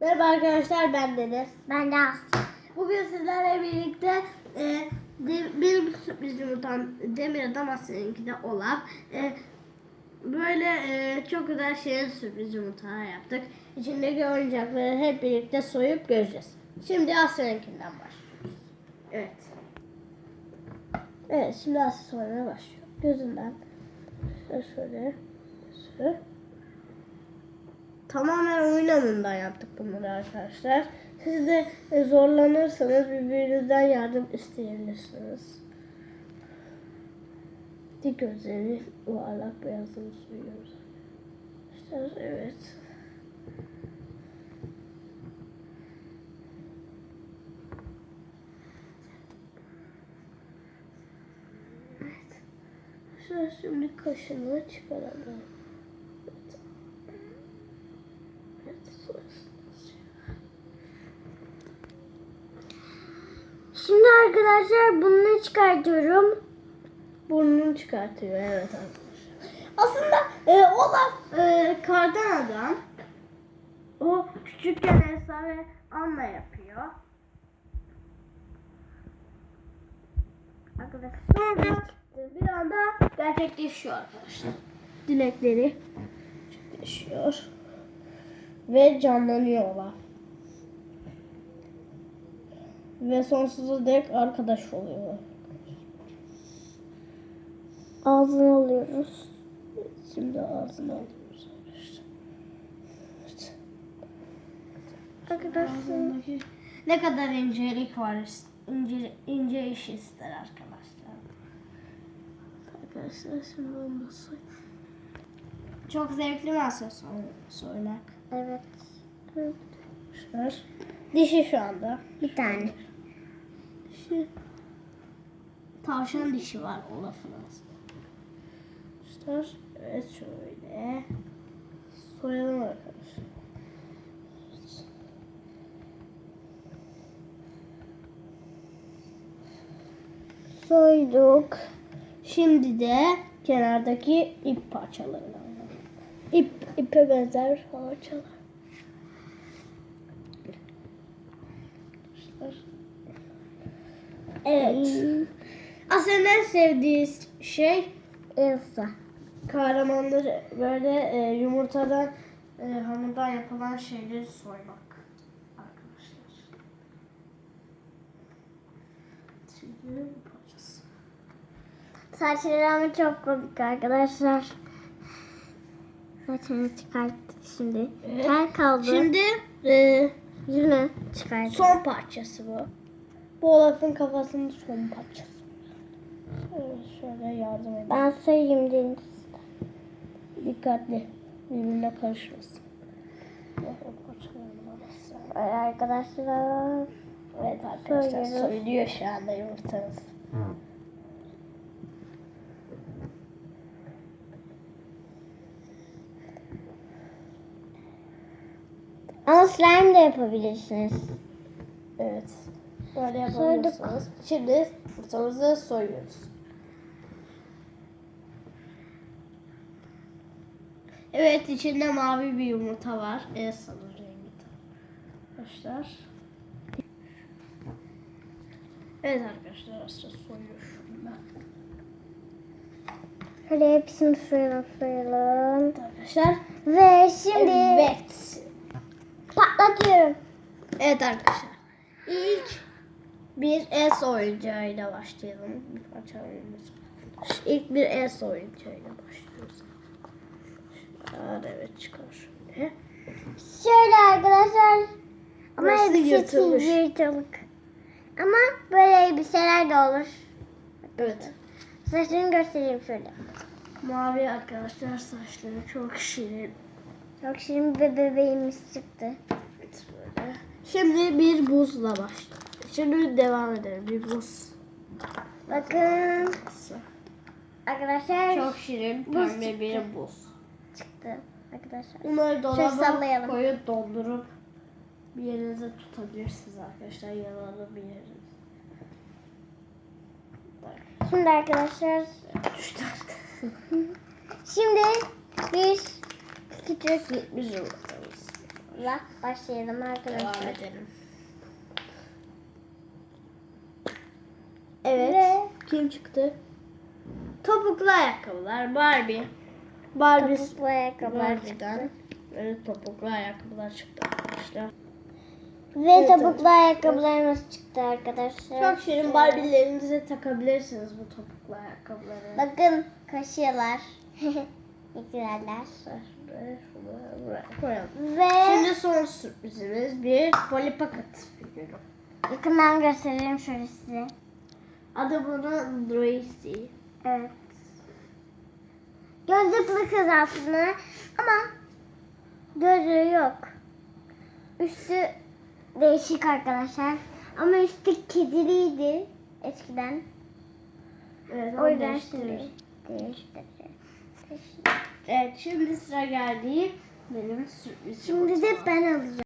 Merhaba arkadaşlar ben Deniz. Ben de Asya. Bugün sizlerle birlikte e, de, benim sürpriz yumurtam Demir Adam Asya'nınki de Olaf. E, böyle e, çok güzel şeyin sürpriz yumurtalar yaptık. İçindeki oyuncakları hep birlikte soyup göreceğiz. Şimdi Asya'nınkinden başlıyoruz. Evet. Evet şimdi Asya soymaya başlıyor. Gözünden şöyle şöyle şöyle. Tamamen oyun alanından yaptık bunları arkadaşlar. Siz de e, zorlanırsanız birbirinizden yardım isteyebilirsiniz. Dik gözleri yuvarlak beyazını suyuyoruz. İşte evet. Evet. Şimdi kaşını çıkaralım. Evet. Evet, sonrasında. Şimdi arkadaşlar bunu çıkartıyorum. Burnunu çıkartıyor evet arkadaşlar. Aslında e, Olaf e, kardan adam. O küçükken Elsa ve Anna yapıyor. Arkadaşlar bir anda gerçekleşiyor arkadaşlar. Dilekleri gerçekleşiyor. Ve canlanıyor Olaf. Ve sonsuza dek arkadaş oluyor. Ağzını alıyoruz. Şimdi ağzını alıyoruz. Evet. Arkadaşlar. Ne kadar incelik var, ince, ince iş ister arkadaşlar. Arkadaşlar şimdi soy. Çok zevkli mi aslında soy- soymak? Evet. Arkadaşlar. Dişi şu anda. Bir tane. Dişi. Tavşan dişi var Olaf'ın. Arkadaşlar. Evet şöyle. Soyalım arkadaşlar. Soyduk. Şimdi de kenardaki ip parçalarını. İp, ipe benzer parçalar. Evet. Aslında en sevdiği şey Elsa. kahramanları böyle e, yumurtadan e, hamurdan yapılan şeyleri soymak arkadaşlar. Şimdi parçası. Saçları ama çok komik arkadaşlar. Saçını çıkarttık şimdi. Evet. Tel kaldı. Şimdi e, Yüzünü çıkarttık. son parçası bu. Bu Olaf'ın kafasının son parçası. Şöyle, yardım edeyim. Ben sayayım Deniz. Dikkatli. Birbirine karışmasın. Ay Arkadaşlar. Evet arkadaşlar Soyuyoruz. soyuluyor şu anda yumurtanız. Ama slime de yapabilirsiniz. Evet. Böyle yapabilirsiniz. Şimdi yumurtamızı soyuyoruz. Evet içinde mavi bir yumurta var. Elsa'nın rengi arkadaşlar. Evet arkadaşlar aslında soyuyor şunu. Hadi hepsini soyalım soyalım. Arkadaşlar. Ve şimdi Evet. patlatıyorum. Evet arkadaşlar. İlk bir es oyuncağıyla başlayalım. Bir parça oyunumuz. İlk bir es oyuncağıyla başlıyoruz. Şöyle, evet çıkar şöyle. Şöyle arkadaşlar. Ama elbisesi yırtılmış. yırtılık. Ama böyle elbiseler de olur. Evet. Saçını göstereyim şöyle. Mavi arkadaşlar saçları çok şirin. Çok şirin bir bebeğimiz çıktı. Evet böyle. Şimdi bir buzla başlayalım. Şimdi devam edelim. Bir buz. Bakın arkadaşlar Çok şirin Buz pembe bir buz. çıktı. Arkadaşlar. Bunları dolaba koyup dondurup bir yerinize tutabilirsiniz arkadaşlar. Yanına bir yerinize. Şimdi arkadaşlar Düştü. şimdi biz küçük. La başlayalım Devam arkadaşlar. edelim. Evet. Ve kim çıktı? Topuklu ayakkabılar Barbie. Barbie Topuklu ayakkabılar çıktı. Böyle topuklu ayakkabılar çıktı arkadaşlar. Ve Evet, topuklu ayakkabılarımız çıktı arkadaşlar. Çok şirin Barbie'lerinize takabilirsiniz bu topuklu ayakkabıları. Bakın kaşıyorlar. ne güzeller. Ve Şimdi son sürprizimiz bir Polly Pocket figürü. yakından göstereyim şöyle size. Adı bunun Dracy. Evet. Gözlüklü kız aslında ama gözlüğü yok. Üstü değişik arkadaşlar. Ama üstü kediliydi eskiden. Evet, O yüzden şimdi değiştireceğiz. Evet şimdi sıra geldi benim sürprizim. Şimdi de ben alacağım.